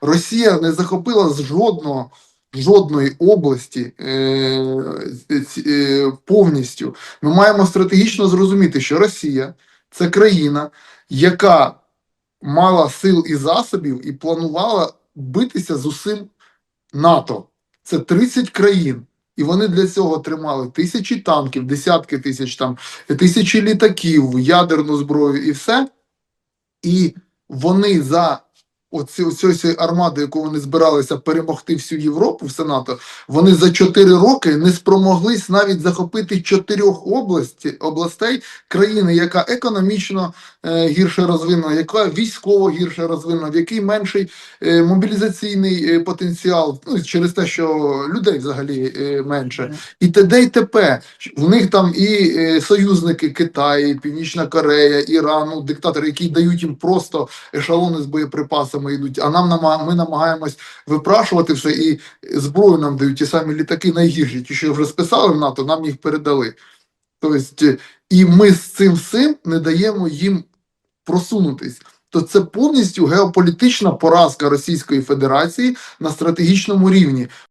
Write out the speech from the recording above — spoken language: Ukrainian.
Росія не захопила жодного. Жодної області е, е, повністю ми маємо стратегічно зрозуміти, що Росія це країна, яка мала сил і засобів і планувала битися з усім НАТО. Це 30 країн. І вони для цього тримали тисячі танків, десятки тисяч там, тисячі літаків, ядерну зброю і все. І вони за оці, оці армади, яку вони збиралися перемогти всю Європу, все НАТО, вони за 4 роки не спромоглись навіть захопити чотирьох області, областей країни, яка економічно е, гірше розвинена, яка військово гірше розвинена, в якій менший е, мобілізаційний е, потенціал, ну через те, що людей взагалі е, менше, і т.д. і т.п. В них там і е, союзники Китай, Північна Корея, Іран, ну, диктатори, які дають їм просто ешелони з боєприпасами йдуть. А нам ми намагаємось випрашувати все і зброю нам дають ті самі літаки найгірші, ті, що вже списали в НАТО, нам їх передали. Тобто, і ми з цим всім не даємо їм просунутись. То це повністю геополітична поразка Російської Федерації на стратегічному рівні.